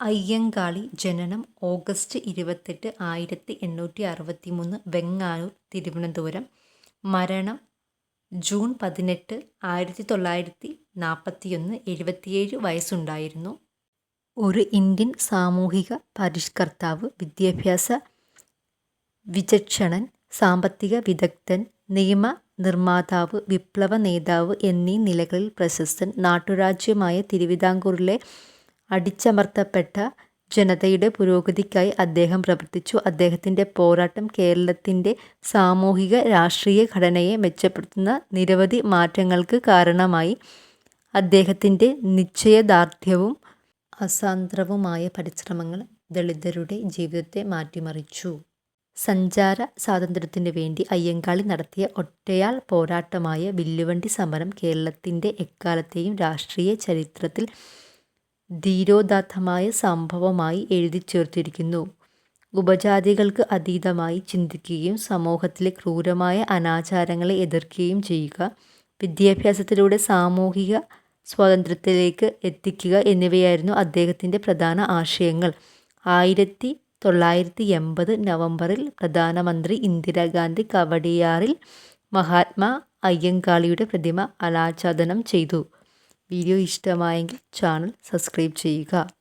അയ്യങ്കാളി ജനനം ഓഗസ്റ്റ് ഇരുപത്തെട്ട് ആയിരത്തി എണ്ണൂറ്റി അറുപത്തി മൂന്ന് വെങ്ങാനൂർ തിരുവനന്തപുരം. മരണം ജൂൺ പതിനെട്ട് ആയിരത്തി തൊള്ളായിരത്തി നാൽപ്പത്തിയൊന്ന് എഴുപത്തിയേഴ് വയസ്സുണ്ടായിരുന്നു. ഒരു ഇന്ത്യൻ സാമൂഹിക പരിഷ്കർത്താവ് വിദ്യാഭ്യാസ വിചക്ഷണൻ സാമ്പത്തിക വിദഗ്ധൻ നിയമ നിർമ്മാതാവ് വിപ്ലവ നേതാവ് എന്നീ നിലകളിൽ പ്രശസ്തൻ നാട്ടുരാജ്യമായ തിരുവിതാംകൂറിലെ അടിച്ചമർത്തപ്പെട്ട ജനതയുടെ പുരോഗതിക്കായി അദ്ദേഹം പ്രവർത്തിച്ചു. അദ്ദേഹത്തിന്റെ പോരാട്ടം കേരളത്തിന്റെ സാമൂഹിക രാഷ്ട്രീയ ഘടനയെ മെച്ചപ്പെടുത്തുന്ന നിരവധി മാറ്റങ്ങൾക്ക് കാരണമായി അദ്ദേഹത്തിന്റെ നിശ്ചയദാർഢ്യവും അസാന്ദ്രവുമായ പരിശ്രമങ്ങൾ ദളിതരുടെ ജീവിതത്തെ മാറ്റിമറിച്ചു. സഞ്ചാര സ്വാതന്ത്ര്യത്തിനു വേണ്ടി അയ്യങ്കാളി നടത്തിയ ഒറ്റയാൾ പോരാട്ടമായ വില്ലുവണ്ടി സമരം കേരളത്തിന്റെ എക്കാലത്തെയും രാഷ്ട്രീയ ചരിത്രത്തിൽ ധീരോദാത്തമായ സംഭവമായി എഴുതിച്ചേർത്തിരിക്കുന്നു. ഉപജാതികൾക്ക് അതീതമായി ചിന്തിക്കുകയും സമൂഹത്തിലെ ക്രൂരമായ അനാചാരങ്ങളെ എതിർക്കുകയും ചെയ്യുക വിദ്യാഭ്യാസത്തിലൂടെ സാമൂഹിക സ്വാതന്ത്ര്യത്തിലേക്ക് എത്തിക്കുക എന്നിവയായിരുന്നു അദ്ദേഹത്തിന്റെ പ്രധാന ആശയങ്ങൾ. ആയിരത്തി തൊള്ളായിരത്തി എൺപത് നവംബറിൽ പ്രധാനമന്ത്രി ഇന്ദിരാഗാന്ധി കവടിയാറിൽ മഹാത്മാ അയ്യങ്കാളിയുടെ പ്രതിമ അനാച്ഛാദനം ചെയ്തു. വീഡിയോ ഇഷ്ടമായെങ്കിൽ ചാനൽ സബ്സ്ക്രൈബ് ചെയ്യുക.